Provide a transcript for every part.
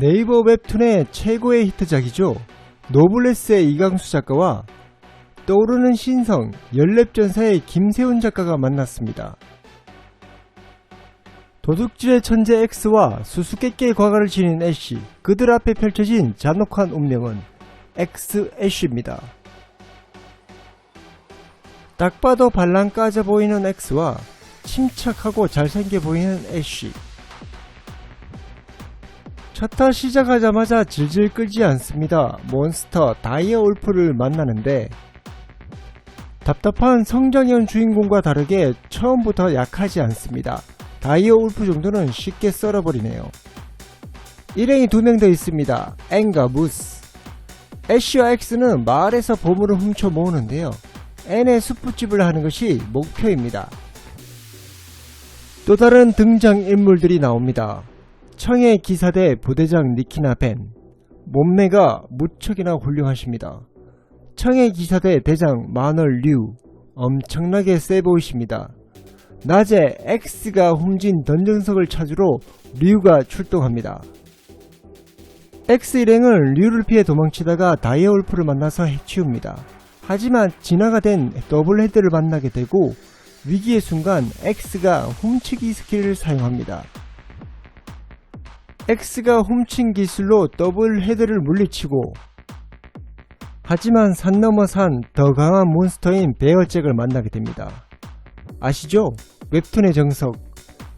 네이버 웹툰의 최고의 히트작이죠. 노블레스의 이강수 작가와 떠오르는 신성 연랩전사의 김세훈 작가가 만났습니다. 도둑질의 천재 X와 수수께끼의 과거를 지닌 애쉬, 그들 앞에 펼쳐진 잔혹한 운명은 X 애쉬입니다. 딱 봐도 발랑 까져 보이는 X와 침착하고 잘생겨 보이는 애쉬. 첫타 시작하자마자 질질 끌지 않습니다. 몬스터 다이어 울프를 만나는데 답답한 성장형 주인공과 다르게 처음부터 약하지 않습니다. 다이어 울프 정도는 쉽게 썰어버리네요. 일행이 두 명 더 있습니다. 앤과 무스. 애쉬와 엑스는 마을에서 보물을 훔쳐 모으는데요. N의 수프집을 하는 것이 목표입니다. 또 다른 등장 인물들이 나옵니다. 청의 기사대 부대장 니키나 벤. 몸매가 무척이나 훌륭하십니다. 청의 기사대 대장 마널 류. 엄청나게 세 보이십니다. 낮에 X가 훔친 던전석을 찾으러 류가 출동합니다. X 일행은 류를 피해 도망치다가 다이어울프를 만나서 해치웁니다. 하지만 진화가 된 더블 헤드를 만나게 되고 위기의 순간 X가 훔치기 스킬을 사용합니다. X가 훔친 기술로 더블 헤드를 물리치고 하지만 산 넘어 산 더 강한 몬스터인 베어잭을 만나게 됩니다. 아시죠? 웹툰의 정석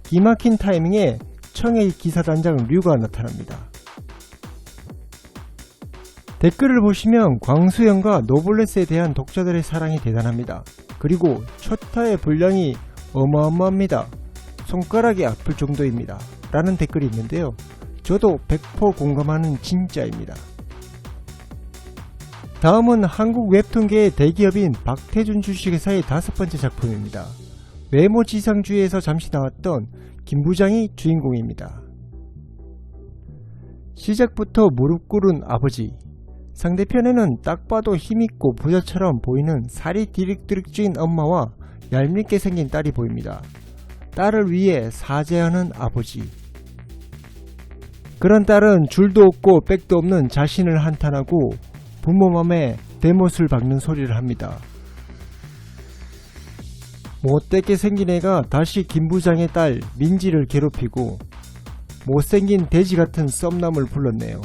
기막힌 타이밍에 청의 기사단장 류가 나타납니다. 댓글을 보시면 광수형과 노블레스에 대한 독자들의 사랑이 대단합니다. 그리고 첫 타의 분량이 어마어마합니다. 손가락이 아플 정도입니다. 라는 댓글이 있는데요. 저도 100% 공감하는 진짜입니다. 다음은 한국 웹툰계의 대기업인 박태준 주식회사의 다섯 번째 작품입니다. 외모 지상주의에서 잠시 나왔던 김 부장이 주인공입니다. 시작부터 무릎 꿇은 아버지, 상대편에는 딱 봐도 힘있고 부자처럼 보이는 살이 디릭디릭 찐 엄마와 얄밉게 생긴 딸이 보입니다. 딸을 위해 사죄하는 아버지. 그런 딸은 줄도 없고 백도 없는 자신을 한탄하고 부모 맘에 대못을 박는 소리를 합니다. 못되게 생긴 애가 다시 김 부장의 딸 민지를 괴롭히고 못생긴 돼지 같은 썸남을 불렀네요.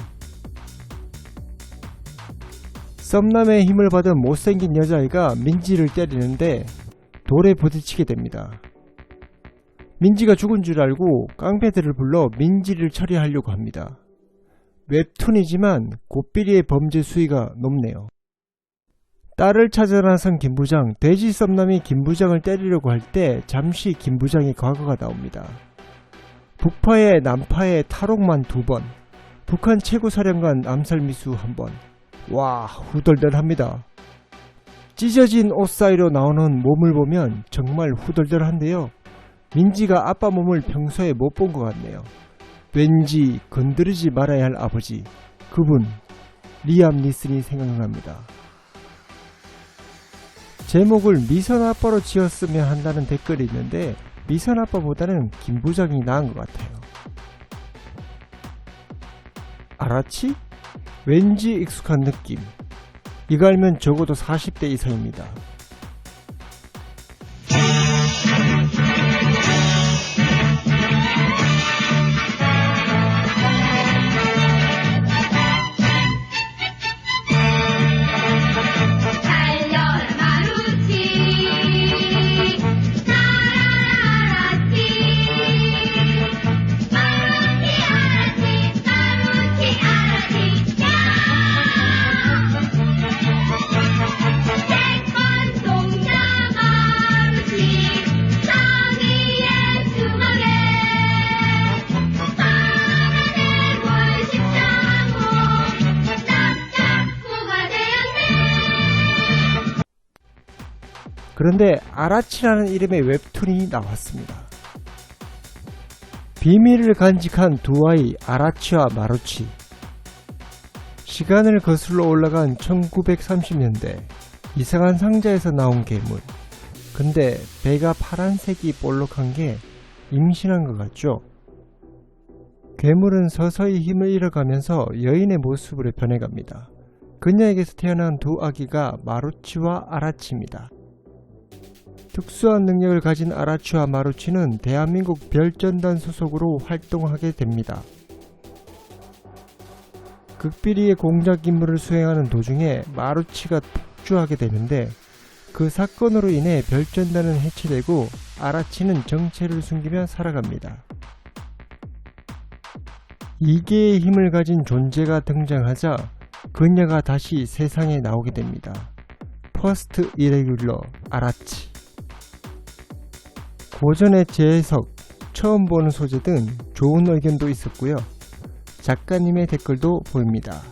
썸남의 힘을 받은 못생긴 여자아이가 민지를 때리는데 돌에 부딪히게 됩니다. 민지가 죽은 줄 알고 깡패들을 불러 민지를 처리하려고 합니다. 웹툰이지만 고삐리의 범죄 수위가 높네요. 딸을 찾아 나선 김부장, 돼지 썸남이 김부장을 때리려고 할 때 잠시 김부장의 과거가 나옵니다. 북파의 남파의 탈옥만 두 번, 북한 최고사령관 암살 미수 한 번. 와, 후덜덜합니다. 찢어진 옷 사이로 나오는 몸을 보면 정말 후덜덜한데요. 민지가 아빠 몸을 평소에 못 본 것 같네요. 왠지 건드리지 말아야 할 아버지, 그분, 리암 니슨이 생각납니다. 제목을 미선 아빠로 지었으면 한다는 댓글이 있는데 미선 아빠보다는 김 부장이 나은 것 같아요. 알았지? 왠지 익숙한 느낌. 이거 알면 적어도 40대 이상입니다. 그런데 아라치라는 이름의 웹툰이 나왔습니다. 비밀을 간직한 두 아이 아라치와 마루치. 시간을 거슬러 올라간 1930년대 이상한 상자에서 나온 괴물. 근데 배가 파란색이 볼록한 게 임신한 것 같죠? 괴물은 서서히 힘을 잃어가면서 여인의 모습으로 변해갑니다. 그녀에게서 태어난 두 아기가 마루치와 아라치입니다. 특수한 능력을 가진 아라치와 마루치는 대한민국 별전단 소속으로 활동하게 됩니다. 극비리의 공작 임무를 수행하는 도중에 마루치가 폭주하게 되는데 그 사건으로 인해 별전단은 해체되고 아라치는 정체를 숨기며 살아갑니다. 이계의 힘을 가진 존재가 등장하자 그녀가 다시 세상에 나오게 됩니다. 퍼스트 이레귤러 아라치 고전의 재해석, 처음 보는 소재 등 좋은 의견도 있었고요. 작가님의 댓글도 보입니다.